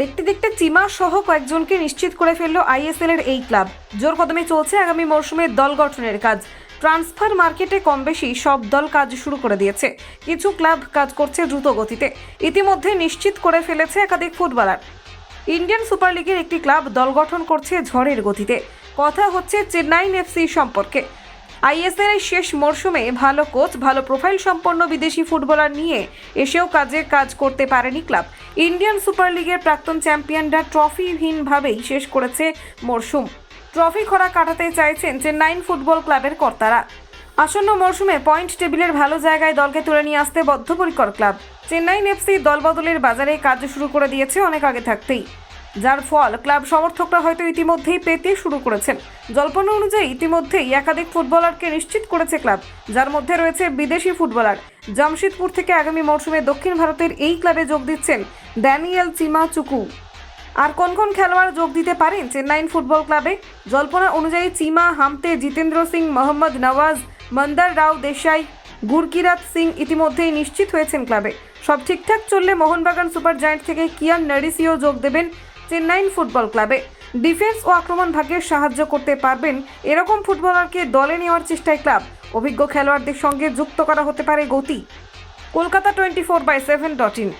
দেখতে দেখতে চিমা সহ কয়েকজনকে নিশ্চিত করে ফেলল আইএসএল এর এই ক্লাব। জোর কদমে চলছে আগামী মরশুমে দল গঠনের কাজ। ট্রান্সফার মার্কেটে কম বেশি সব দল কাজ শুরু করে দিয়েছে। কিছু ক্লাব কাজ করছে দ্রুত গতিতে ইতিমধ্যে নিশ্চিত করে ফেলেছে একাধিক ফুটবলার। ইন্ডিয়ান সুপার লিগের একটি ক্লাব দল গঠন করছে ঝড়ের গতিতে। কথা হচ্ছে চেন্নাইন এফসি সম্পর্কে। আইএসএল এর শেষ মরশুমে ভালো কোচ, ভালো প্রোফাইল সম্পন্ন বিদেশি ফুটবলার নিয়ে এসেও কাজে কাজ করতে পারেনি ক্লাব। ইন্ডিয়ান সুপার লিগের প্রাক্তন চ্যাম্পিয়নরা ট্রফিহীনভাবেই শেষ করেছে মরশুম। ট্রফি খরা কাটাতে চাইছেন চেন্নাইন ফুটবল ক্লাবের কর্তারা। আসন্ন মরশুমে পয়েন্ট টেবিলের ভালো জায়গায় দলকে তুলে নিয়ে আসতে বদ্ধপরিকর ক্লাব। চেন্নাইন এফসি দলবদলের বাজারে কাজ শুরু করে দিয়েছে অনেক আগে থাকতেই। যার ফল ক্লাব সমর্থকরা হয়তো ইতিমধ্যেই পেতে শুরু করেছেন। জল্পনা অনুযায়ী ইতিমধ্যেই একাধিক ফুটবলারকে নিশ্চিত করেছে ক্লাব, যার মধ্যে রয়েছে বিদেশি ফুটবলার। জামশেদপুর থেকে আগামী মরশুমে দক্ষিণ ভারতের এই ক্লাবে যোগ দিচ্ছেন ড্যানিয়েল চিমা চুকু আর কোন কোন খেলোয়াড় যোগ দিতে পারেন চেন্নাইন ফুটবল ক্লাবে? জল্পনা অনুযায়ী চিমা, হামতে, জিতেন্দ্র সিং, মোহাম্মদ নওয়াজ, মন্দার রাও দেশাই, গুরকিরাত সিং ইতিমধ্যেই নিশ্চিত হয়েছেন ক্লাবে। সব ঠিকঠাক চললে মোহনবাগান সুপার জায়ান্ট থেকে কিয়ান নারিসিও যোগ দেবেন চেন্নাইন ফুটবল ক্লাবে। ডিফেন্স ও আক্রমণ ভাগে সাহায্য করতে পারবেন এরকম ফুটবলারকে দলে নেওয়ার চেষ্টায় ক্লাব। অভিজ্ঞ খেলোয়াড়দের সঙ্গে যুক্ত করা হতে পারে গতি। Kolkata twenty four by seven dot in.